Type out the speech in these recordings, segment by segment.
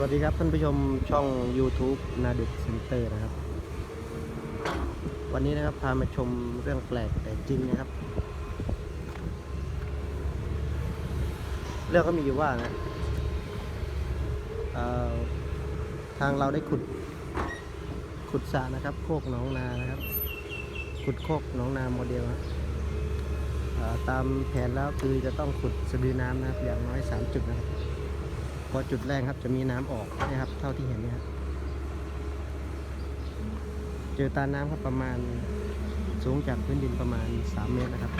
สวัสดีครับท่านผู้ชมช่อง YouTube นาด็กเซ็นเตอร์นะครับ วันนี้นะครับพามาชมเรื่องแปลกแต่จริงนะครับ เรื่องก็มีอยู่ว่านะทางเราได้ขุด ขุดสระนะครับ โคกหนองนานะครับ ขุดโคกหนองนาโมเดลตามแผนแล้วคือจะต้องขุดสะดือน้ำนะครับ อย่างน้อย 3 จุดนะครับ พอจุดแรกครับจะมีน้ำออกนะครับ เท่าที่เห็นเนะครับเจอตาน้ำครับประมาณสูงจากพื้นดินประมาณ 3 เมตรนะครับ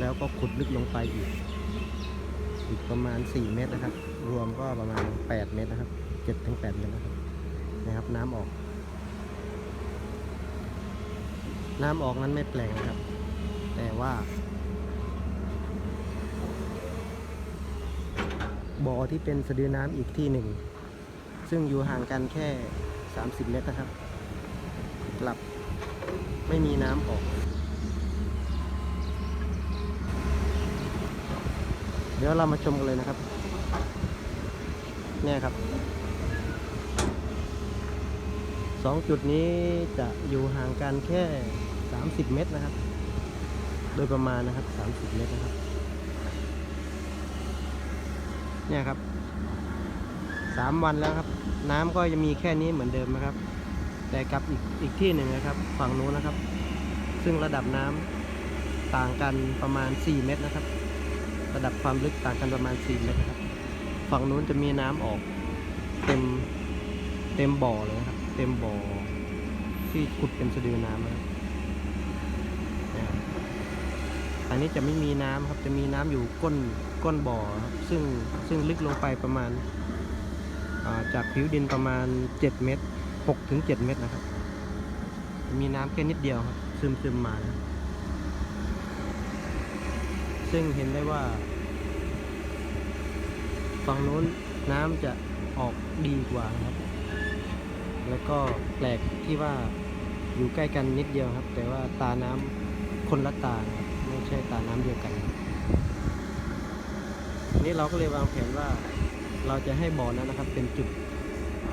แล้วก็ขุดลึกลงไปอีก อีกประมาณ 4 เมตรนะครับ รวมก็ประมาณ 8 เมตรนะครับ7ถึง8เมตรนะครับนะครับ น้ำออก น้ำออกนั้นไม่แปลกนะครับ แต่ว่า บ่อที่เป็นสะดือน้ำอีกที่หนึ่ง ซึ่งอยู่ห่างกันแค่ 30 เมตรนะครับ กลับไม่มีน้ำออกเดี๋ยวเรามาชมกันเลยนะครับ เนี่ยครับ สองจุดนี้จะอยู่ห่างกันแค่ 30 เมตรนะครับ โดยประมาณนะครับ 30 เมตรนะครับ เนี่ยครับสามวันแล้วครับ น้ำก็ยังมีแค่นี้เหมือนเดิมนะครับ แต่กับอีกอีกที่หนึ่งนะครับ ฝั่งนู้นนะครับ ซึ่งระดับน้ำต่างกันประมาณ 4 เมตรนะครับ ระดับความลึกต่างกันประมาณ 4 เมตรนะครับ ฝั่งนู้นจะมีน้ำออกเต็มเต็มบ่อเลยนะครับ เต็มบ่อที่ขุดเป็นสะดือน้ำนะครับเนี่ยครับอันนี้จะไม่มีน้ำครับ จะมีน้ำอยู่ก้น ก้นบ่อครับซึ่งซึ่งลึกลงไปประมาณาจากผิวดินประมาณ 7 เมตร6ถึง7เมตรนะครับ มีน้ำแค่นิดเดียวครับ ซึมซึมมานะซึ่งเห็นได้ว่า ฝั่งนู้นน้ำจะออกดีกว่านะครับ แล้วก็แปลกที่ว่าอยู่ใกล้กันนิดเดียวครับ แต่ว่าตาน้ำคนละตานะไม่ใช่ตาน้ำเดียวกัน นี่เราก็เลยวางแผนว่าเราจะให้บ่อนั้นนะครับ เป็นจุด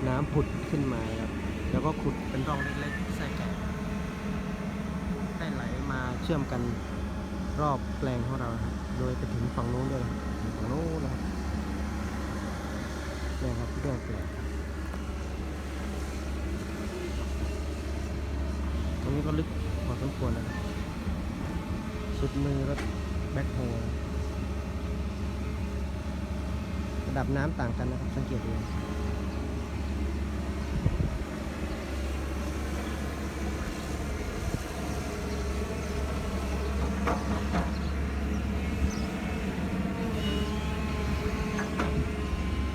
น้ำผุดขึ้นมาครับแล้วก็ขุดเป็นร่องเล็กๆใส่แก่ให้ไหลมาเชื่อมกันรอบแปลงของเราครับโดยไปถึงฝั่งโน้นด้วยครับฝั่งโน้นนะครับนี่ครับเรื่องแปลตรงนี้ก็ลึกพอสมควรนะครับสุดมือรถแบ็คโฮระ ดับน้ำต่างกันนะครับสังเกตดู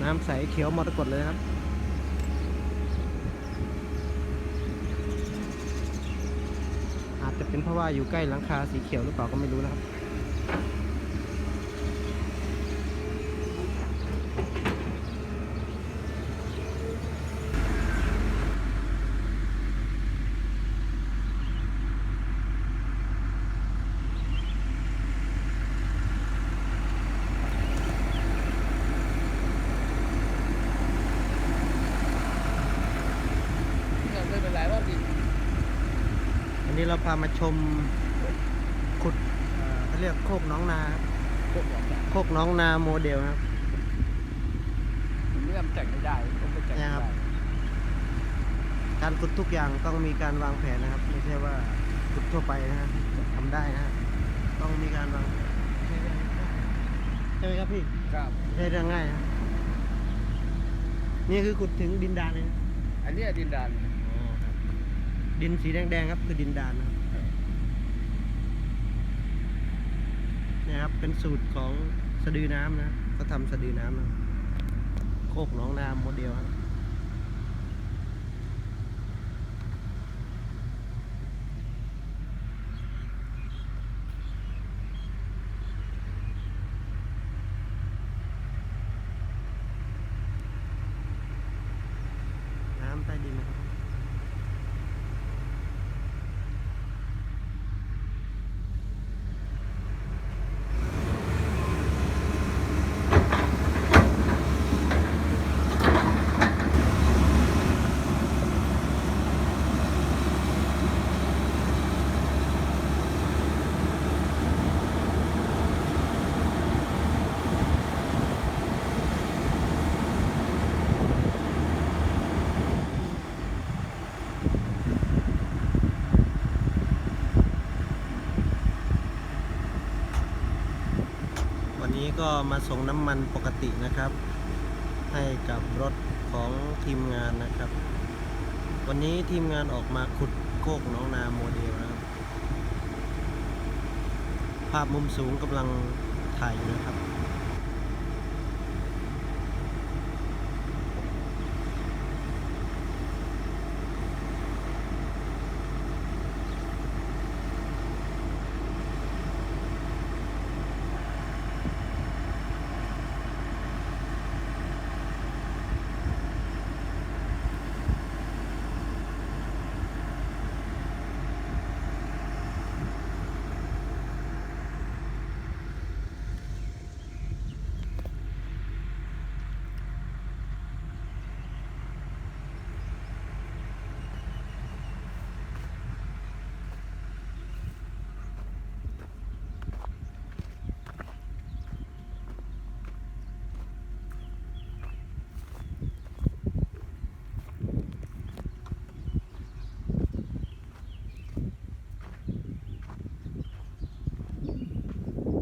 น้ำใสเขียวมรกตเลยนะครับอาจจะเป็นเพราะว่าอยู่ใกล้หลังคาสีเขียวหรือเปล่าก็ไม่รู้นะครับ ไม่เป็นไรว่าดิ อันนี้เราพามาชมขุดเอ่อเขาเรียกโคกน้องนาครับพวกบอกโคกน้องนาโมเดลครับเรื่องแต่งไม่ได้ต้องไปแต่งไม่เนี่ยครัได้บการขุดทุกอย่างต้องมีการวางแผนนะครับ ไม่ใช่ว่าขุดทั่วไปนะฮะทำได้นะฮะต้องมีการวางแผนใช่ไหมครับพี่ครับไม่ใช่เรื่องง่ายนะนี่คือขุดถึงดินดานเลยนะอันเนี้ยดินดาน ดินสีแดงๆครับคือดินดานนะครับนี่ครับเป็นสูตรของสะดือน้ำนะเขาทำสะดือน้ำนะโคกหนองนาโมเดลครับ ก็มาส่งน้ำมันปกตินะครับ ให้กับรถของทีมงานนะครับ วันนี้ทีมงานออกมาขุดโคกน้องนาโมเดลนะครับ ภาพมุมสูงกำลังถ่ายนะครับ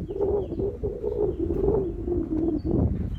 Thank you.